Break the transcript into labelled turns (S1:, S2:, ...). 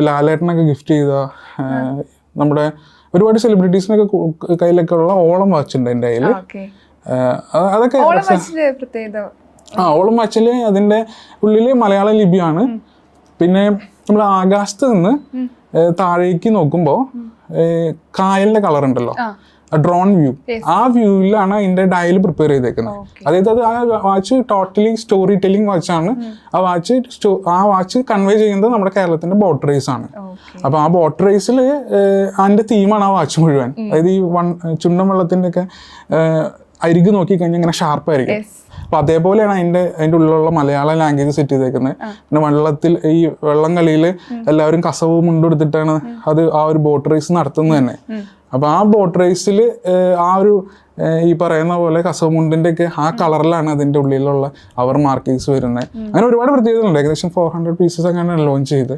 S1: ലാലേട്ടനൊക്കെ gift ചെയ്ത നമ്മുടെ ഒരുപാട് സെലിബ്രിറ്റീസിനൊക്കെ കയ്യിലൊക്കെ ഉള്ള ഓളം വാച്ച് ഉണ്ട് എന്റെ കയ്യിൽ അതൊക്കെ ആ ഓളം വാച്ചിൽ അതിന്റെ ഉള്ളിൽ മലയാള ലിപിയാണ്. പിന്നെ നമ്മൾ ആകാശത്ത് നിന്ന് താഴേക്ക് നോക്കുമ്പോൾ കായലിന്റെ കളർ ഉണ്ടല്ലോ. ഡ്രോൺ വ്യൂ ആ വ്യൂവിലാണ് അതിന്റെ ഡയൽ പ്രിപ്പയർ ചെയ്തേക്കുന്നത് അതായത് അത് ആ വാച്ച് ടോട്ടലി സ്റ്റോറി ടെല്ലിംഗ് വാച്ചാണ് ആ വാച്ച് ആ വാച്ച് കൺവേ ചെയ്യുന്നത് നമ്മുടെ കേരളത്തിന്റെ ബോട്ട് റേസ് ആണ്. അപ്പൊ ആ ബോട്ട് റേസിൽ അതിന്റെ തീമാണ് ആ വാച്ച് മുഴുവൻ. അതായത് ഈ വൺ ചുണ്ടൻ വെള്ളത്തിന്റെ ഒക്കെ അരികു നോക്കി കഴിഞ്ഞാൽ ഇങ്ങനെ ഷാർപ്പായിരിക്കും അപ്പൊ അതേപോലെയാണ് അതിന്റെ അതിന്റെ ഉള്ളിലുള്ള മലയാളം ലാംഗ്വേജ് സെറ്റ് ചെയ്തേക്കുന്നത് പിന്നെ വെള്ളത്തിൽ ഈ വെള്ളം കളിയിൽ എല്ലാവരും കസവ് മുണ്ടെടുത്തിട്ടാണ് അത് ആ ഒരു ബോട്ട് റേസ് നടത്തുന്നത് തന്നെ. അപ്പൊ ആ ബോട്ട് റേസിൽ ആ ഒരു ഈ പറയുന്ന പോലെ കസവ് മുണ്ടിന്റെ ഒക്കെ ആ കളറിലാണ് അതിന്റെ ഉള്ളിലുള്ള അവർ മാർക്കിങ്സ് വരുന്നത് അങ്ങനെ ഒരുപാട് പ്രത്യേകതകളുണ്ട്. ഏകദേശം ഫോർ ഹൺഡ്രഡ് പീസസ് അങ്ങനെയാണ് ലോഞ്ച് ചെയ്ത്